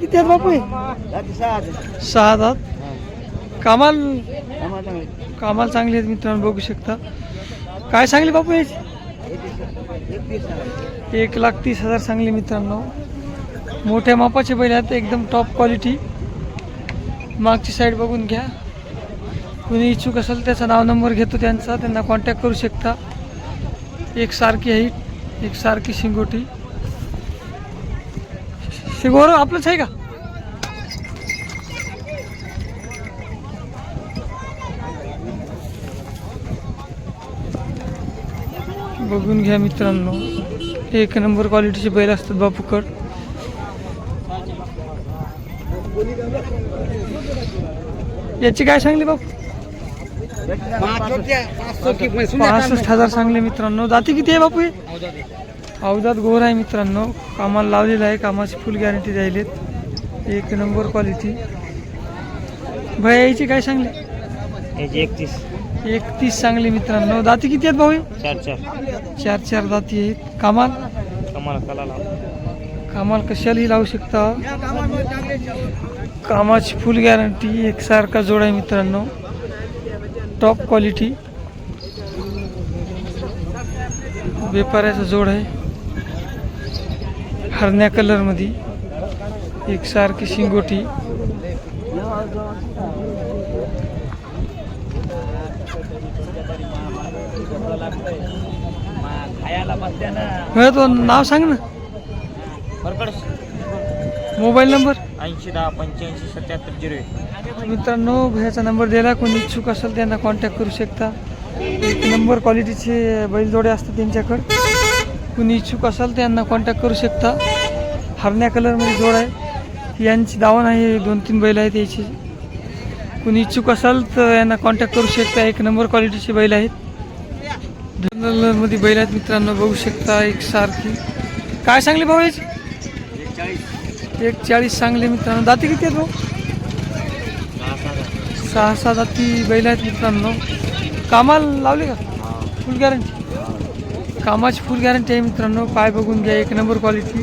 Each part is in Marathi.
किती आहेत बापू हे? सहा हजार. सहा दात हा. कामाल चांगली आहेत मित्रांनो बघू शकता काय सांगली बापू याची एक लाख तीस हजार सांगली मित्रांनो मोठ्या मापाचे बैल आहेत एकदम टॉप क्वालिटी मागची साईड बघून घ्या कुणी इच्छुक असेल त्याचा नाव नंबर घेतो त्यांचा त्यांना कॉन्टॅक्ट करू शकता एक सारखी हाईट एक सारखी शिंगोटी शिंगोर आपलंच आहे का? बघून घ्या मित्रांनो. एक नंबर क्वालिटीचे बैल असतात बापूकड याची काय सांगली बापू? पासष्ट हजार सांगले मित्रांनो. जाती किती आहे बापू अवधात गोर आहे मित्रांनो. कामाला लावलेलं आहे. कामाची फुल गॅरंटी द्यायलेत. एक नंबर क्वालिटी भया याची काय सांगली? एकतीस. एक तीस सांगली मित्रांनो. दाती किती आहेत भाऊ? चार चार. चार चार दाती आहेत. कामाल? कमाल कला लाव. कामाला कशालाही लावू शकता. कामाची फुल गॅरंटी एकसारखा जोड आहे मित्रांनो. टॉप क्वालिटी व्यापाऱ्याचा जोड आहे. हरण्या कलरमध्ये एकसारखी शिंगोटी. तो नाव सांग ना. Mobile number. ऐंशी दहा पंच्याऐंशी सत्याहत्तर झिरो एक मित्रांनो भयाचा नंबर दिला कोणी इच्छुक असेल त्यांना कॉन्टॅक्ट करू शकता. एक नंबर क्वालिटीचे बैलजोडे असतात त्यांच्याकडं. कुणी इच्छुक असाल त्यांना कॉन्टॅक्ट करू शकता. हरण्या कलरमध्ये जोड आहे. यांची दावण आहे. दोन तीन बैल आहेत याची. कुणी इच्छुक असाल तर यांना कॉन्टॅक्ट करू शकता. एक नंबर क्वालिटीचे बैल आहेत. दोन कलरमध्ये बैल आहेत मित्रांनो. बघू शकता एक सारखी. काय सांगले भाऊ याची? एक चाळीस सांगले मित्रांनो. दाती किती आहेत भाऊ? सहा सहा जाती बैल आहेत मित्रांनो. कामाला लावले का? फुल गॅरंटी कामाची फुल गॅरंटी आहे मित्रांनो. पाय बघून घ्या एक नंबर क्वालिटी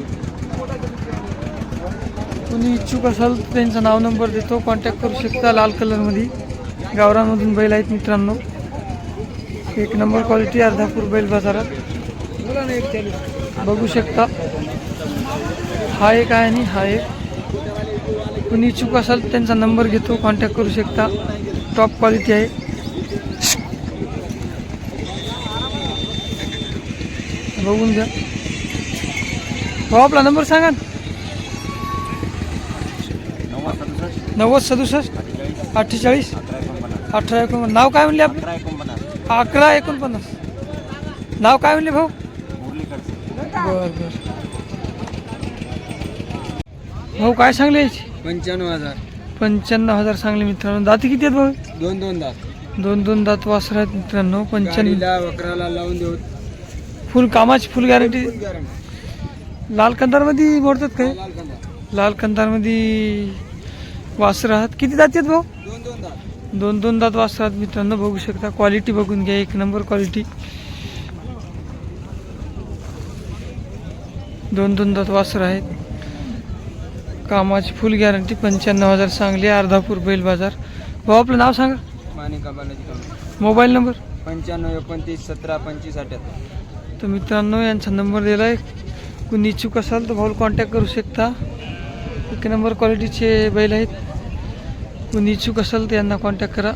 कुणी इच्छुक असाल तर त्यांचा नाव नंबर देतो. कॉन्टॅक्ट करू शकता लाल कलरमध्ये गावरांमधून बैल आहेत मित्रांनो. एक नंबर क्वालिटी अर्धापूर बैल बाजारात. बघू शकता. हा एक आहे आणि हा एक. कुणी इच्छुक असाल त्यांचा नंबर घेतो. कॉन्टॅक्ट करू शकता. टॉप क्वालिटी आहे. बघून घ्या. हो आपला नंबर सांगा. नव्वद सदुसष्ट अठ्ठेचाळीस अठरा एकोणपन्नास. नाव काय म्हणले आपलं? अकरा एकोणपन्नास. नाव काय म्हणले भाऊ? बर बर. भाऊ काय सांगले याची? पंच्याण्णव हजार. पंच्याण्णव हजार सांगले मित्रांनो. दाती किती आहेत भाऊ? दोन दोन दात. दोन दोन दात वासर आहेत मित्रांनो. पंच्याण्णव वकराला लावून देऊ. फुल कामाची फुल गॅरंटी लाल कंदारमध्ये मोडतात काय? लाल कंदारमध्ये वासर आहात किती दात आहेत भाऊ? दोन दोन दात. वासर आहेत मित्रांनो बघू शकता. क्वालिटी बघून घ्या. एक नंबर क्वालिटी दोन दोन दात वासर आहेत. कामाची फुल गॅरंटी पंच्याण्णव हजार सांगली अर्धापूर बैल बाजार. भाऊ आपलं नाव सांगा. मानिका बालाजी कमी मोबाईल नंबर? पंच्याण्णव एकोणतीस सतरा पंचवीस अठ्याहत्तर. तर मित्रांनो यांचा नंबर दिला आहे कुणी इच्छुक असाल तर भाऊ कॉन्टॅक्ट करू शकता. एक नंबर क्वालिटीचे बैल आहेत. कुणी इच्छुक असाल तर यांना कॉन्टॅक्ट करा.